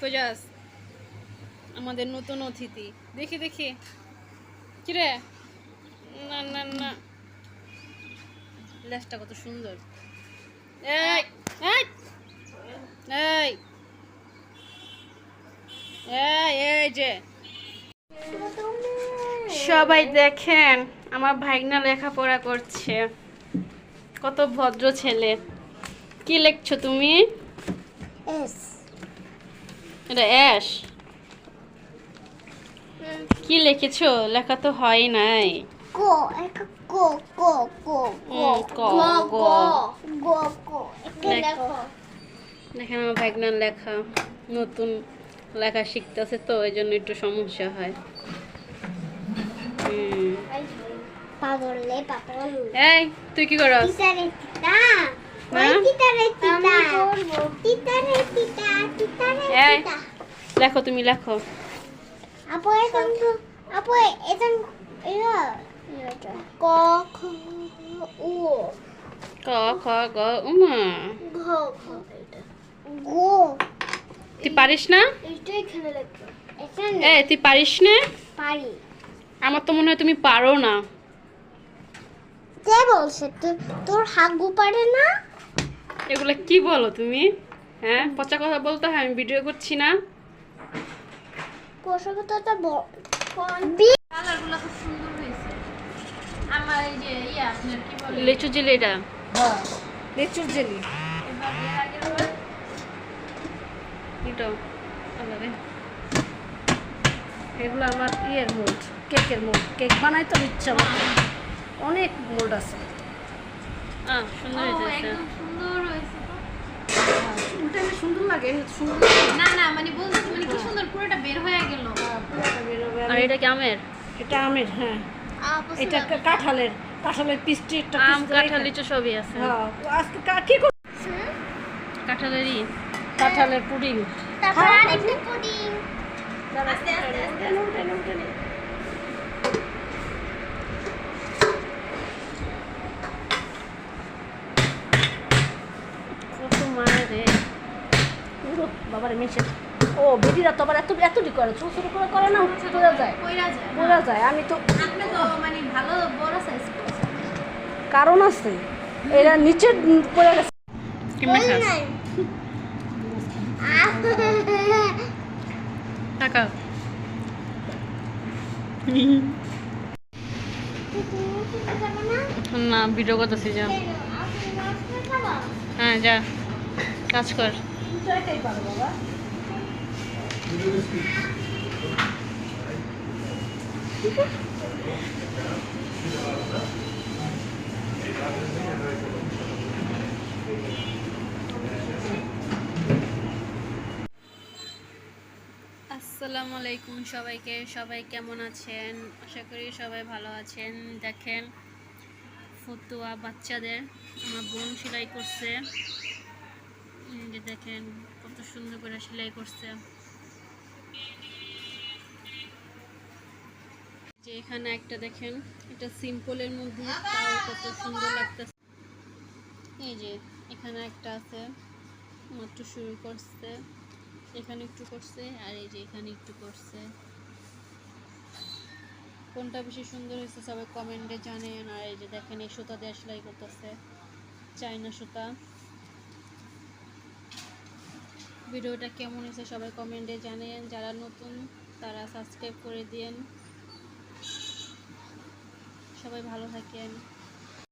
কই যাস আমাদের নতুন অতিথি। দেখি দেখি। কিরে না না না। লেজটা কত সুন্দর। এই এই এই। এই এই যে। সবাই দেখেন, আমার ভাইগনা লেখাপড়া করছে। কত ভদ্র ছেলে। কি লিখছো তুমি? এস। এটা অ্যাশ। কি লিখেছো? লেখা তো হয় নাই। গো। একটা গো গো গো গো দেখেন আমার ভাইগনার লেখা নতুন লেখা শিখতেছে তো ওই জন্য একটু সমস্যা হয়। এই তুই কি করস? লেখো তুমি লেখো। আপু এখন আপু এখন ক খ উ। ক খ গ উমা ঘ ঘ এটা গো তুই পারিস না? এটা এখানে লেখো। এ তুই পারিস না? পারি। আমার তো মনে হয় তুমি পারো না। কে বলছে? তোর তোর হাগু পারে না? এগুলো কি বলো তুমি? হ্যাঁ পচা কথা বলতে হয় আমি ভিডিও করছি না। কালারগুলো খুব সুন্দর হয়েছে। আমার এই যে ইয়া আপনার কি বলে? লিচু জিলিটা হ্যাঁ। লিচুর জেলি। রে। এগুলো আমার ইয়ের মোল্ড কেকের মোল্ড কেক বানাই তো ইচ্ছা অনেক মোল্ড আছে। সুন্দর লাগে সুন্দর না না মানে বলতেছি মানে কি সুন্দর পুরোটা বের হয়ে গেল। আর এটা কি আমের? এটা আমের হ্যাঁ। এটা কাঁঠালের কাঁঠালের পিসটি একটা আম কাঁঠাল লিচু সবই আছে। হ্যাঁ আজকে কা- কাঁঠালেরই। কাঁঠালের পুডিং। তারপর আরেকটা পুডিং। আস্তে আস্তে আস্তে। পুরো বাবারে মিশে। ও বেটিরা তো আবার এত এতটি করে? ছোট ছোট করে করে না? বোঝা যায়। কইরা যায়। বোঝা যায় আমি তো আপনি তো মানে ভালো বড় সাইজ কারণ আছে। এরা নিচে পড়ে গেছে। টাকা। না ভিডিও করতেছি যা। হ্যাঁ যা। কাজ কর। আসসালামু আলাইকুম সবাইকে। সবাই কেমন আছেন? আশা করি সবাই ভালো আছেন। দেখেন, ফতুয়া বাচ্চাদের, আমার বোন সেলাই করছে। যে দেখেন কত সুন্দর করে সেলাই করছে। যে এখানে একটা দেখেন, এটা সিম্পলের মধ্যে, তাও কত সুন্দর লাগতেছে। এই যে এখানে একটা আছে, মাত্র শুরু করছে, এখানে একটু করছে, আর এই যে এখানে একটু করছে। কোনটা বেশি সুন্দর হয়েছে সবাই কমেন্টে জানেন, আর এই যে দেখেন এই সুতা দিয়ে সেলাই করতেছে চাইনা সুতা। ভিডিওটা কেমন হয়েছে সবাই কমেন্টে জানেন যারা নতুন, তারা সাবস্ক্রাইব করে দিন সবাই ভালো থাকেন।